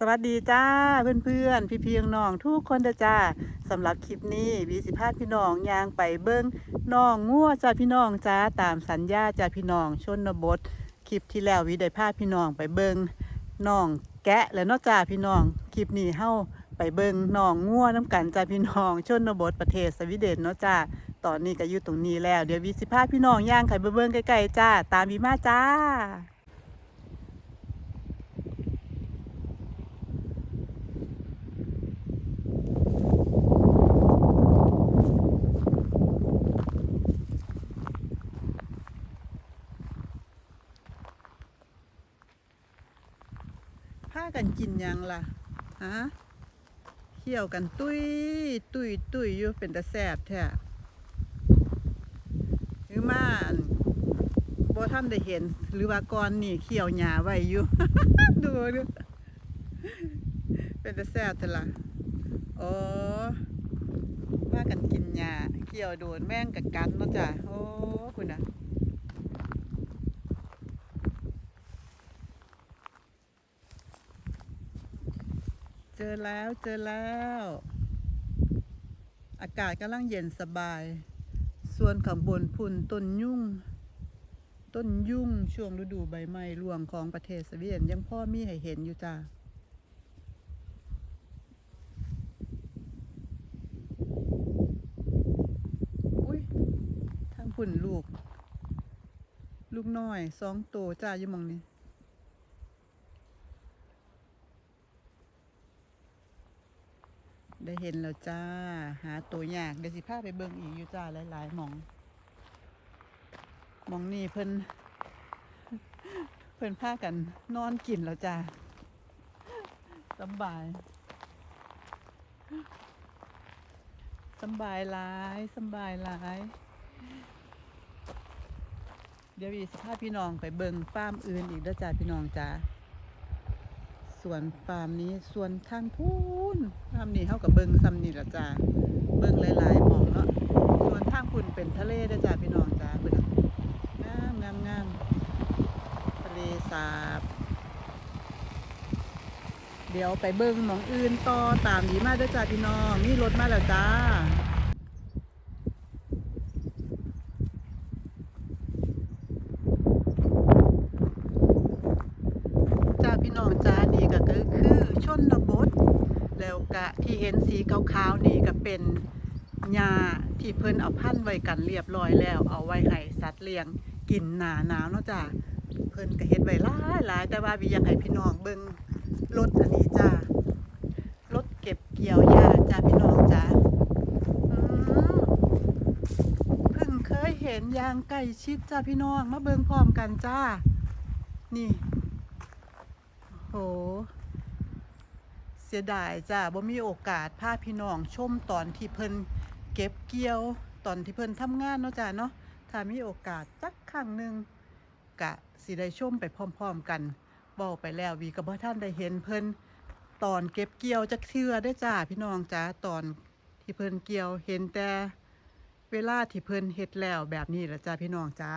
สวัสดีจ้าเพื่อนๆพี่พี่น้องทุกคนจ้าสำหรับคลิปนี้วีสิพาพี่น้องยางไปเบิ้งน้องงัวจ้าพี่น้องจ้าตามสัญญาจ้าพี่น้องชนบทคลิปที่แล้ววีได้พาพี่น้องไปเบิ้งน้องแกะและเนอกจ้าพี่น้องคลิปนี้เฮาไปเบิ้งน้องงัวน้ำกันจ้าพี่น้องชนบทประเทศสวีเดนเนาะจ้าตอนนี้ก็อยู่ตรงนี้แล้วเดี๋ยววีสิพาพี่น้องย่างไข่เบิ้งใกล้ๆจ้าตามวีมาจ้า กันกินยังล่ะฮะเขี่ยวกันตุยตุยตุยอยู่เป็นตะแสบแท้หรือมาบ่ท่านได้เห็น หรือว่าก่อนนี่เขี่ยวหญ้าไว้อยู่ ดูดูเป็นตะแสบแต่ละอ๋อพากันกินหญ้าเขี่ยวโดนแม่งกับกัดเนาะจ้ะโอ้คุณน่ะ เจอแล้วเจอแล้ว อากาศกำลังเย็นสบาย ส่วนข้างบนพุ่นต้นยุ่ง ต้นยุ่งช่วงฤดูใบไม้ร่วงของประเทศสวีเดนยังพ่อมีให้เห็นอยู่จ้าอุ้ยทางพุ่นลูก ลูกน้อยสองโตวจ้าอยู่มองนี้ ได้เห็นแล้วจ้า หาตัวยากเดี๋ยวสิพาไปเบิ่งอีกอยู่จ้าหลายๆหมองหมองนี่เพิ่นเพิ่นพากันนอนกินแล้วจ้าสบายสบายหลายสบายหลาย เดี๋ยวอีกสิพาพี่น้องไปเบิ่งฟาร์มอื่นอีกเด้อจ้าพี่น้องจ้าส่วนฟาร์มนี้ส่วนทางพูน ฟาร์มนี้เขากับเบิงซ้ำนี่ละจ้าเบิงหลายๆมองเนาะส่วนทางพุ่นเป็นทะเลเด้อจ้าพี่น้องจ้าเพิ่นงามงามงามทะเลสาบ เดี๋ยวไปเบิงมองอื่นต่อตามดีมากด้อจ้าพี่น้องนี่รถมาแล้วจ้าพี่น้องจ้านี่ก็คือคือชนบทแล้วกะ ที่เห็นสีขาวๆนี่ก็เป็นหญ้าที่เพิ่นเอาพันไว้กันเรียบร้อยแล้ว เอาไว้ให้สัตว์เลี้ยงกินหนาหนาวเนาะจ้าเพิ่นก็เฮ็ดไว้หลายหลายแต่ว่าวิอยากให้พี่น้องเบิ่งรถอันนี้จ้ารถเก็บเกี่ยวหญ้าจ้าพี่น้องจ้าเพิ่งเคยเห็นยางใกล้ชิดจ้าพี่น้องมาเบิ่งพร้อมกันจ้านี่โห เสียดายจ้าบ่มีโอกาสพาพี่น้องชมตอนที่เพิ่นเก็บเกี่ยวตอนที่เพิ่นทำงานเนาะจ้าเนาะถ้ามีโอกาสจักครั้งหนึ่งกะสิได้ชมไปพร้อม ๆกันบอกไปแล้ววีก็บ่ท่านได้เห็นเพิ่นตอนเก็บเกี่ยวจักเทื่อได้จ้าพี่น้องจ้าตอนที่เพิ่นเกี่ยวเห็นแต่เวลาที่เพิ่นเฮ็ดแล้วแบบนี้แหละจ้าพี่น้องจ้า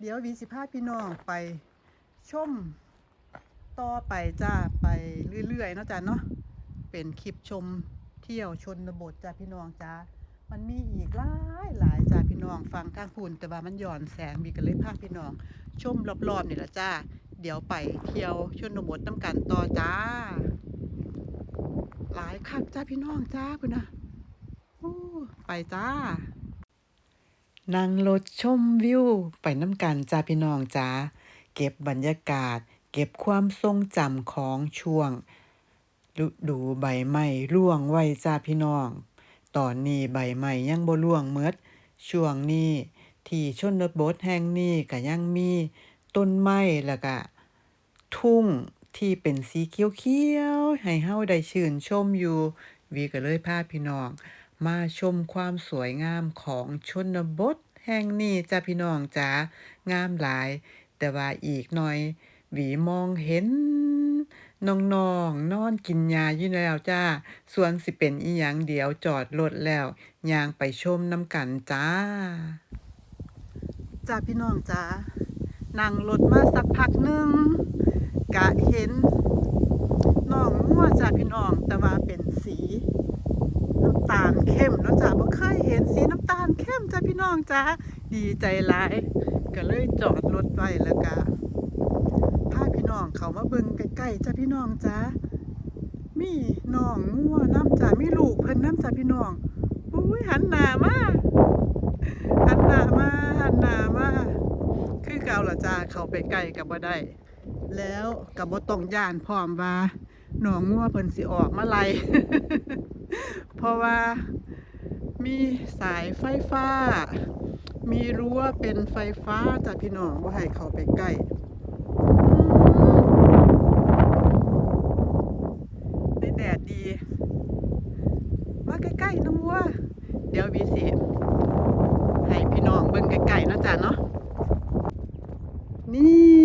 เดี๋ยววีสิพาพี่น้องไปชมต่อไปจ้าไปเรื่อยๆเนาะจ้าเนาะ เป็นคลิปชมเที่ยวชนบทจ้าพี่น้องจ้ามันมีอีกหลายหลายจ้าพี่น้องฟังทางพูนแต่ว่ามันหย่อนแสงมีกันเลยพาพี่น้อง ชมรอบๆนี่แหละจ้า เดี๋ยวไปเที่ยวชนบทน้ำกันต่อจ้า หลายคักจ้าพี่น้องจ้าคุณนะไปจ้านั่งรถชมวิว ไปน้ำกันจ้าพี่น้องจ้าเก็บบรรยากาศ เก็บความทรงจำของช่วง ฤดูใบไม้ร่วงไว้จ้าพี่น้อง ตอนนี้ใบไม้ยังบ่ร่วงเมดช่วงนี้ที่ชนบทแห่งนี้ก็ยังมีต้นไม้แล้วก็ทุ่งที่เป็นสีเขียวๆให้เฮาได้ชื่นชมอยู่ วีก็เลยพาพี่น้อง มาชมความสวยงามของชนบทแห่งนี้จ้าพี่น้องจ๋างามหลาย แต่ว่าอีกหน่อย วีมองเห็น น้องๆนอนกินยาอยู่แล้วจ้า ส่วนสิเป็นอีหยังเดี๋ยวจอดรถแล้วยางไปชมน้ำกันจ้า จ้าพี่น้องจ้านั่งรถมาสักพักหนึ่งกะเห็นน้องงัวจ้าพี่น้องแต่ว่าเป็นสีน้ำตาลเข้มเนาะจ้าบ่เคยเห็นสีน้ำตาลเข้มจ้าพี่น้องจ้าดีใจหลาย ก็เลยจอดรถไว้แล้วก็พาพี่น้อง เขามาเบิ่งใกล้ๆจ้าพี่น้องจ้ามีน้องงัวน้ำจ้ามีลูกเพิ่นน้ำจ้าพี่น้องอุ้ยหันหน้ามาหันหน้ามาหันหน้ามาคือเก่าละจ้าเขาไปใกล้กับบ่ได้แล้วกับบ่ต้องย่านพร้อมว่าหนองงัวเพิ่นสิออกมาไล่เพราะว่ามีสายไฟฟ้า มีรั้วเป็นไฟฟ้าจาพี่น้องบ่ให้เขาไปใกล้ได้แดดดี มาใกล้ๆน้องวัว เดี๋ยววีสิให้พี่น้องเบิ่งไกลๆนะจ๊ะเนาะนี่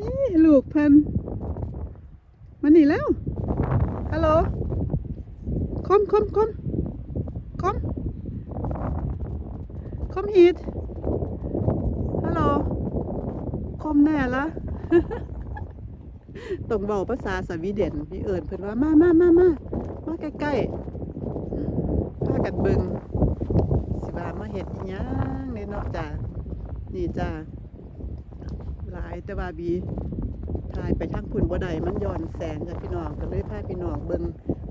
นี่ลูกเพิ่นมานี่แล้วฮัลโหลคมคมคมคมคมฮีดฮัลโหลคมแน่ละ ต้องเบาภาษาสวีเดนพี่เอิญเพิ่นว่ามามามามามาใกล้ๆพากันเบิงสิว่ามาเฮ็ดอีหยังเด้เนาะจ้านี่จ้าหลายแต่ว่าบีถ่ายไปทางพุ่นบ่ได้มันย้อนแสงจ้ะพี่น้องก็เลยพาพี่น้องเบิง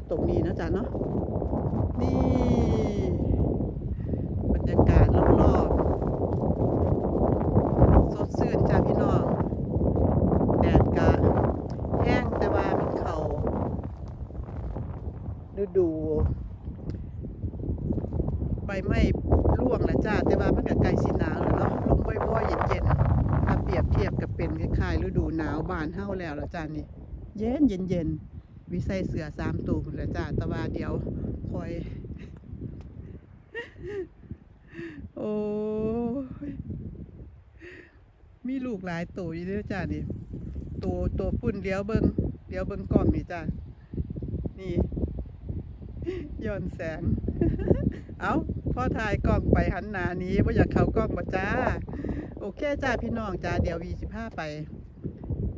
ตรงนี้เนาะจ้าเนาะนี่บรรยากาศรอบๆสดชื่นจ้าพี่น้อง แดดกะแห้งแต่ว่ามันเขา ฤดูใบไม้ร่วงแล้วจ้า แต่ว่ามันก็ใกล้สิหนาวแล้วเนาะลมบ่อยๆเย็นๆถ้าเปรียบเทียบกับเป็นคล้ายๆฤดูหนาวบานเฮาแล้วละจ้านี่ เย็นเย็นเย็นๆวิใส่เสือสามตัวล้วจ้าแต่ว่าเดี๋ยวคอย โอ้ยมีลูกหลายตัวอยู่เด้อจ้านี่ตัวตัวปุ่นเดี๋ยวเบิงเดี๋ยวเบิงกล้องนี่จ้านี่ ย้อนแสง เอาพ่อถ่ายกล้องไปหันหน้านี้ว่าอยากเข้ากล้องบ่จ้า โอเคจ้าพี่น้องจ้าเดี๋ยววีสิบห้าไป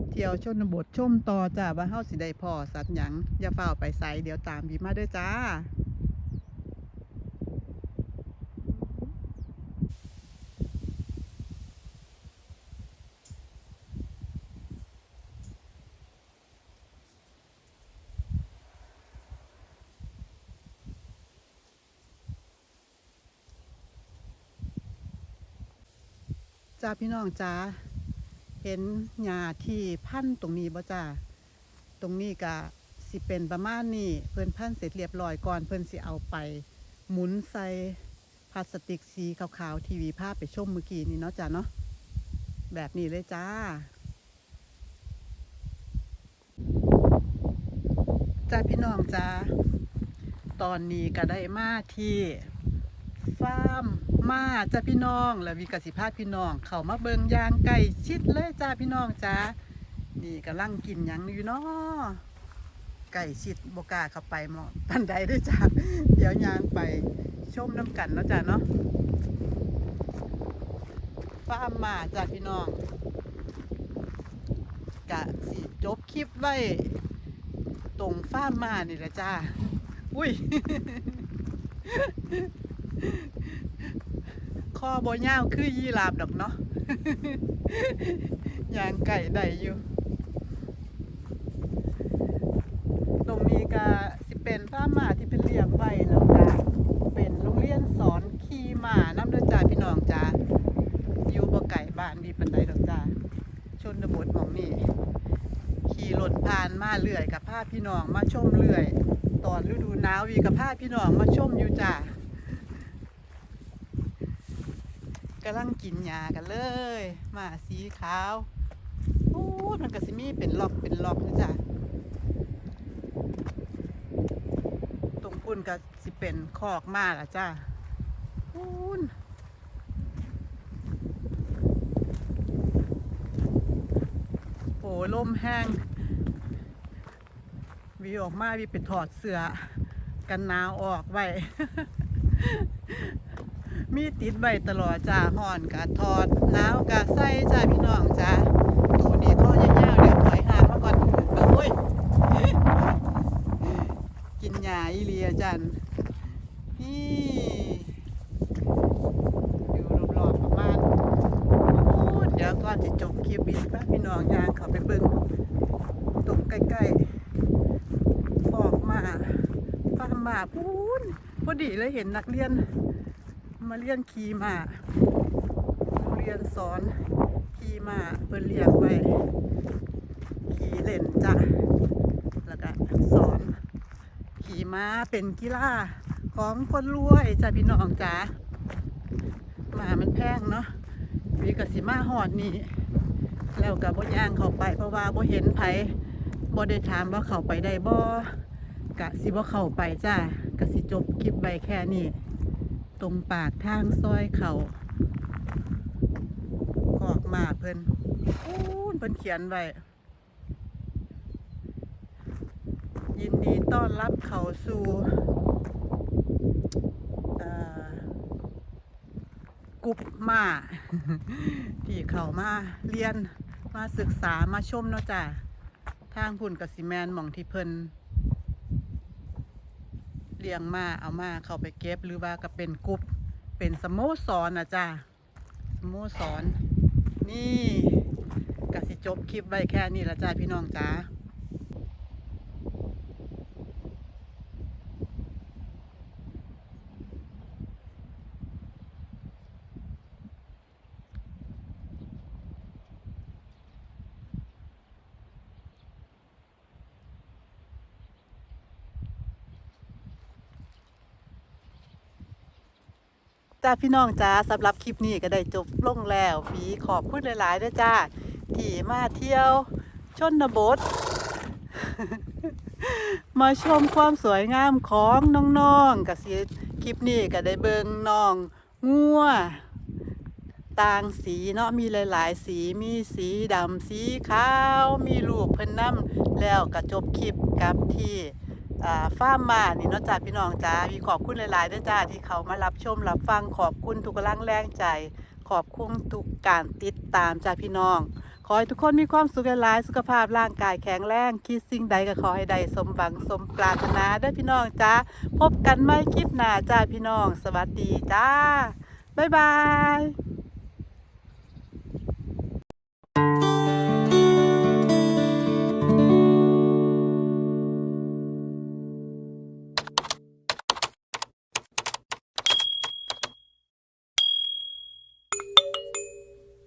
เที่ยวชนบทชมต่อจ้าว่าเฮาสิได้พ่อสัตว์หยังอย่าเฝ้าวไปไสเดี๋ยวตามวีมาด้วยจ้า จ้าพี่น้องจ้าเห็นหญ้าที่พันตรงนี้บ่จ้าตรงนี้ก็สิเป็นประมาณนี้เพิ่นพันเสร็จเรียบร้อยก่อนเพิ่นสิเอาไป หมุนใส่พลาสติกสีขาวๆทีวีภาพไปชมเมื่อกี้นี่เนาะจ้าเนาะแบบนี้เลยจ้าจ้าพี่น้องจ้าตอนนี้ก็ได้มาที่ฟาร์ม มาจ้าพี่น้องแล้วมีกสิพาพี่น้อง เขามาเบิงยางไก่ชิดเลยจ้าพี่น้องจ้านี่กำลังกินยังอยู่เนาะไก่ชิดบกาเข้าไปหมอปันใดด้วยจ้าเดี๋ยวยางไปชมน้ำกันเนาะจ้าเนาะฟาร์มมาจ้าพี่น้องกะสิจบคลิปไว้ตรงฟาร์มมานี่แหละจ้าอุ้ย คอบ่ยาวคือยีราฟดอกเนาะยางไก่ได้อยู่ ตรงนี้ก็สิเป็นฟาหมาที่เป็นเลี้ยงไว้แล้วก็เป็นโรงเรียนสอนขี่หมาน้ำเด้อจ้าพี่น้องจ้าอยู่บ่ไก่บ้านดีปันใดดอกจ้าชนบทมองนี่ขี่รถผ่านมาเรื่อยกับพาพี่น้องมาชมเรื่อย ตอนฤดูหนาววีกับพาพี่น้องมาชมอยู่จ้า กำลังกินหญ้ากันเลยหมาสีขาวโอ้มันก็สิมีเป็นหลอกเป็นหลอกนะจ๊ะตรงพุ่นก็สิเป็นคอกมาละจ้าพูนโอ้ลมแห้งวีออกมาวีไปถอดเสื้อกันหนาวออกไว้ มีติดไว้ตลอดจ้าห่อนกะทอดหนาวกะใส่จ้าพี่น้องจ้าตัวนี้ข้อยาวๆเดี๋ยวถอยห่างมาก่อนโอ้ยกินหญ้าอีเลียจันนี่อยู่รอบๆประมาณเดี๋ยวก่อนจะจบคลิปบินพาพี่น้องยางเขาไปเบิ่งตรงใกล้ๆฟอกมาฟาร์มมาพูนพอดีเลยเห็นนักเรียน มาเรียนขี่มาโรงเรียนสอนขี่มาเพิ่นเรียกไว้ขี่เล่นจ้ะแล้วก็สอนขี่ม้าเป็นกีฬาของคนรวยจ้ะพี่น้องจ๋าหมามันแพงเนาะวีกสิมาหอดนี่แล้วกับบ่ย่างเข้าไปเพราะว่าบ่เห็นไผบ่ได้ถามว่าเข้าไปได้บ่กะสิบ่เข้าไปจ้ากะสิจบคลิปไปแค่นี้ ตรงปากทางซอยเขากอกหมาเพิ่นอู้เพิ่นเขียนไว้ ยินดีต้อนรับเขาสู่กรุ๊ปมาที่เขามาเรียนมาศึกษามาชมเนาะจ้ะทางพุ่นกับสิแมนมองที่เพิ่น เลี้ยงมาเอามาเข้าไปเก็บหรือว่าก็เป็นกรุ๊ปเป็นสโมสรนะจ้าสโมสรนี่กสิจบคลิปไว้แค่นี้ละจ้าพี่น้องจ้า จ้าพี่น้องจ้าสำหรับคลิปนี้ก็ได้จบลงแล้วปีขอบคุณหลายๆด้วยจ้าที่มาเที่ยว ชนบท มาชมความสวยงามของน้องๆกับสิคลิปนี้ก็ได้เบิงน้องงัวต่างสีเนาะมีหลาย ๆ สีมีสีดำสีขาว มีลูกเพิ่นน้ำแล้วก็จบคลิปกับที่ ฟาร์มมานี่เนาะจ้าพี่น้องจ้ามีขอบคุณหลายๆด้วยจ้าที่เขามารับชมรับฟังขอบคุณทุกกำลังแรงใจ ขอบคุณทุกการติดตามจ้าพี่น้อง ขอให้ทุกคนมีความสุขหลายสุขภาพร่างกายแข็งแรงคิดสิ่งใดก็ขอให้ได้สมหวังสมปรารถนาเด้พี่น้องจ้าพบกันไม่คลิปหน้าจ้าพี่น้อง สวัสดีจ้าบ๊ายบาย